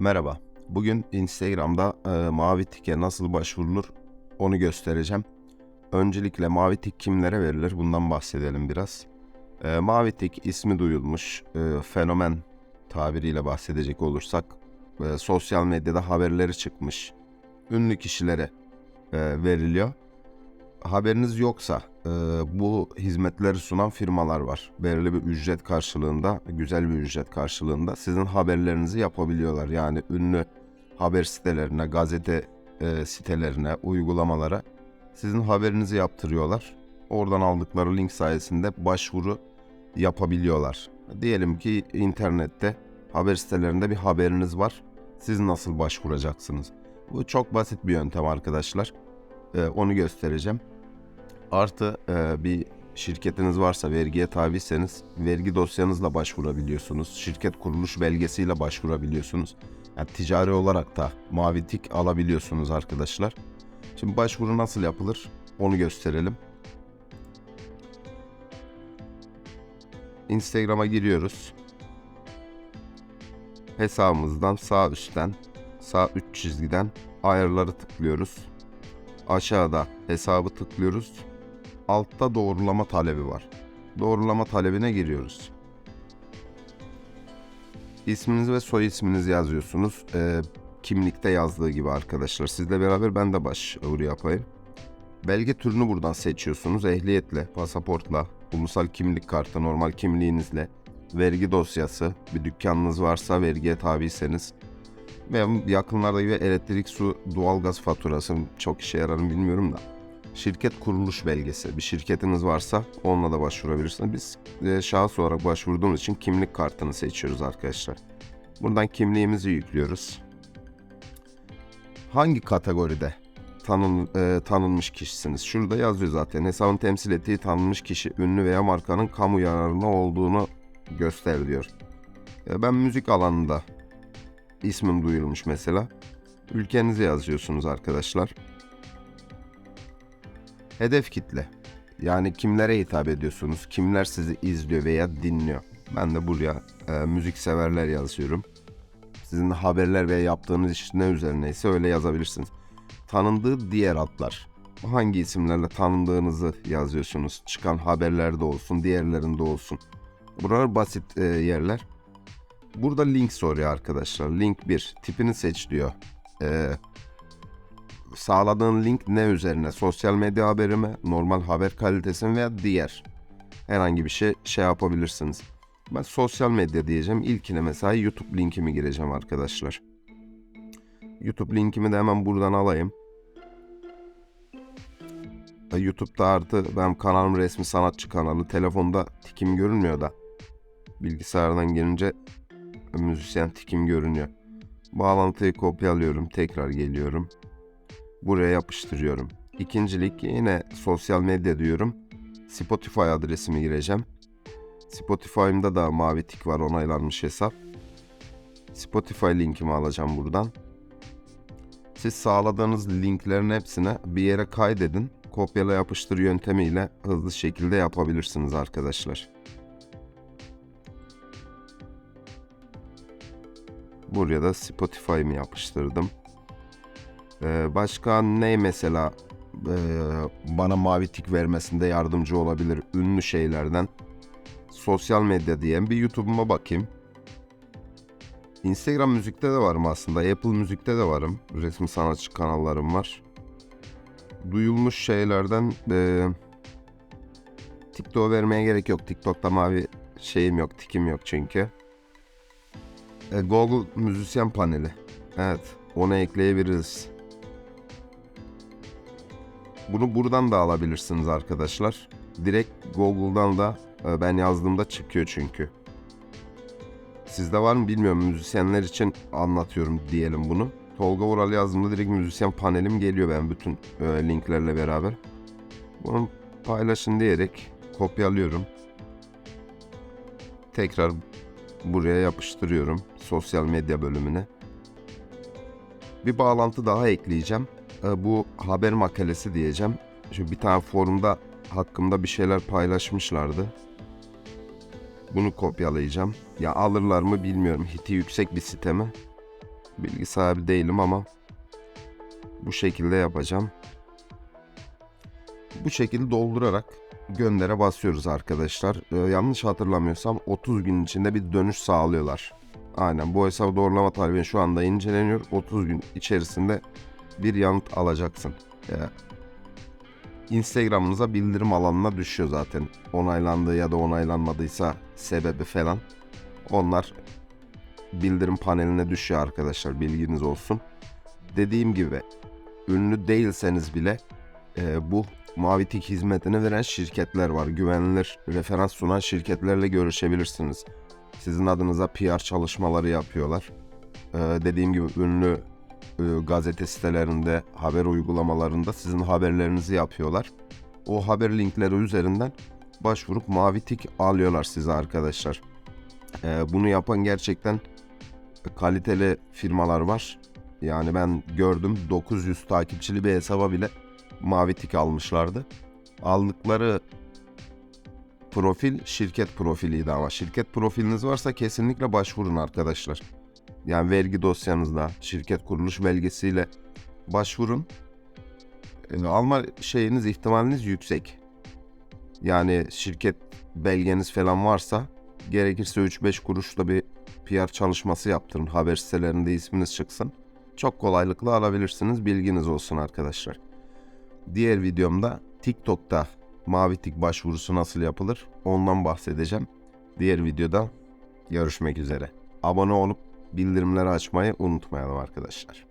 Merhaba. Bugün Instagram'da e, mavi tike nasıl başvurulur onu göstereceğim. Öncelikle mavi tik kimlere verilir bundan bahsedelim biraz. E, mavi tik ismi duyulmuş e, fenomen tabiriyle bahsedecek olursak e, sosyal medyada haberleri çıkmış ünlü kişilere e, veriliyor. Haberiniz yoksa e, bu hizmetleri sunan firmalar var. Belirli bir ücret karşılığında, güzel bir ücret karşılığında sizin haberlerinizi yapabiliyorlar. Yani ünlü haber sitelerine, gazete e, sitelerine, uygulamalara sizin haberinizi yaptırıyorlar. Oradan aldıkları link sayesinde başvuru yapabiliyorlar. Diyelim ki internette haber sitelerinde bir haberiniz var. Siz nasıl başvuracaksınız? Bu çok basit bir yöntem arkadaşlar. Ee, onu göstereceğim. Artı e, bir şirketiniz varsa vergiye tabiyseniz vergi dosyanızla başvurabiliyorsunuz. Şirket kuruluş belgesiyle başvurabiliyorsunuz. Yani ticari olarak da mavi tik alabiliyorsunuz arkadaşlar. Şimdi başvuru nasıl yapılır onu gösterelim. Instagram'a giriyoruz. Hesabımızdan sağ üstten sağ üç çizgiden ayarları tıklıyoruz. Aşağıda hesabı tıklıyoruz. Altta doğrulama talebi var. Doğrulama talebine giriyoruz. İsminiz ve soy isminizi yazıyorsunuz. Ee, kimlikte yazdığı gibi arkadaşlar. Sizle beraber ben de başvuru yapayım. Belge türünü buradan seçiyorsunuz. Ehliyetle, pasaportla, ulusal kimlik kartı, normal kimliğinizle, vergi dosyası, bir dükkanınız varsa vergiye tabiyseniz ve yakınlarda gibi elektrik, su, doğalgaz faturası çok işe yarar mı bilmiyorum da. Şirket kuruluş belgesi. Bir şirketiniz varsa onunla da başvurabilirsiniz. Biz e, şahıs olarak başvurduğumuz için kimlik kartını seçiyoruz arkadaşlar. Buradan kimliğimizi yüklüyoruz. Hangi kategoride tanın, e, tanınmış kişisiniz? Şurada yazıyor zaten. Hesabın temsil ettiği tanınmış kişi ünlü veya markanın kamu yararına olduğunu göster diyor. E, ben müzik alanında ismim duyurulmuş mesela. Ülkenizi yazıyorsunuz arkadaşlar. Hedef kitle. Yani kimlere hitap ediyorsunuz? Kimler sizi izliyor veya dinliyor? Ben de buraya e, müzik severler yazıyorum. Sizin haberler veya yaptığınız iş ne üzerineyse öyle yazabilirsiniz. Tanındığı diğer adlar. Hangi isimlerle tanındığınızı yazıyorsunuz. Çıkan haberlerde olsun, diğerlerinde olsun. Buralar basit e, yerler. Burada link soruyor arkadaşlar. Link 1. Tipini seç diyor. Ee, sağladığın link ne üzerine? Sosyal medya haberi mi? Normal haber kalitesi mi veya diğer? Herhangi bir şey şey yapabilirsiniz. Ben sosyal medya diyeceğim. İlkine mesela YouTube linkimi gireceğim arkadaşlar. YouTube linkimi de hemen buradan alayım. YouTube'da artı benim kanalım resmi sanatçı kanalı. Telefonda tikim görünmüyor da. Bilgisayardan gelince müzisyen tikim görünüyor. Bağlantıyı kopyalıyorum. Tekrar geliyorum. Buraya yapıştırıyorum. İkincilik yine sosyal medya diyorum. Spotify adresimi gireceğim. Spotify'ımda da mavi tik var onaylanmış hesap. Spotify linkimi alacağım buradan. Siz sağladığınız linklerin hepsine bir yere kaydedin. Kopyala yapıştır yöntemiyle hızlı şekilde yapabilirsiniz arkadaşlar. Buraya da Spotify'ımı yapıştırdım. Ee, başka ne mesela e, bana mavi tik vermesinde yardımcı olabilir ünlü şeylerden? Sosyal medya diyen bir YouTube'uma bakayım. Instagram müzikte de varım aslında. Apple müzikte de varım. Resmi sanatçı kanallarım var. Duyulmuş şeylerden e, TikTok vermeye gerek yok. TikTok'ta mavi şeyim yok, tikim yok çünkü. E, Google müzisyen paneli. Evet, onu ekleyebiliriz. Bunu buradan da alabilirsiniz arkadaşlar. Direkt Google'dan da e, ben yazdığımda çıkıyor çünkü. Sizde var mı bilmiyorum. Müzisyenler için anlatıyorum diyelim bunu. Tolga Vural yazdığımda direkt müzisyen panelim geliyor ben bütün e, linklerle beraber. Bunu paylaşın diyerek kopyalıyorum. Tekrar buraya yapıştırıyorum sosyal medya bölümüne. Bir bağlantı daha ekleyeceğim. E, bu haber makalesi diyeceğim. Çünkü bir tane forumda hakkımda bir şeyler paylaşmışlardı. Bunu kopyalayacağım. Ya alırlar mı bilmiyorum. Hiti yüksek bir site mi? Bilgi sahibi değilim ama bu şekilde yapacağım. Bu şekilde doldurarak göndere basıyoruz arkadaşlar. Ee, yanlış hatırlamıyorsam 30 gün içinde bir dönüş sağlıyorlar. Aynen bu hesabı doğrulama talebin şu anda inceleniyor. 30 gün içerisinde bir yanıt alacaksın. Ee, Instagram'ınıza bildirim alanına düşüyor zaten. Onaylandığı ya da onaylanmadıysa sebebi falan. Onlar bildirim paneline düşüyor arkadaşlar bilginiz olsun. Dediğim gibi ünlü değilseniz bile e, bu mavi tik hizmetini veren şirketler var. Güvenilir referans sunan şirketlerle görüşebilirsiniz. Sizin adınıza PR çalışmaları yapıyorlar. E, dediğim gibi ünlü e, gazete sitelerinde, haber uygulamalarında sizin haberlerinizi yapıyorlar. O haber linkleri üzerinden başvurup mavi tik alıyorlar size arkadaşlar. E, bunu yapan gerçekten kaliteli firmalar var. Yani ben gördüm 900 takipçili bir hesaba bile mavi tik almışlardı. Aldıkları profil şirket profiliydi ama şirket profiliniz varsa kesinlikle başvurun arkadaşlar. Yani vergi dosyanızda şirket kuruluş belgesiyle başvurun. E, alma şeyiniz ihtimaliniz yüksek. Yani şirket belgeniz falan varsa gerekirse 3-5 kuruşla bir PR çalışması yaptırın. Haber sitelerinde isminiz çıksın. Çok kolaylıkla alabilirsiniz. Bilginiz olsun arkadaşlar. Diğer videomda TikTok'ta mavi tik başvurusu nasıl yapılır ondan bahsedeceğim. Diğer videoda görüşmek üzere. Abone olup bildirimleri açmayı unutmayalım arkadaşlar.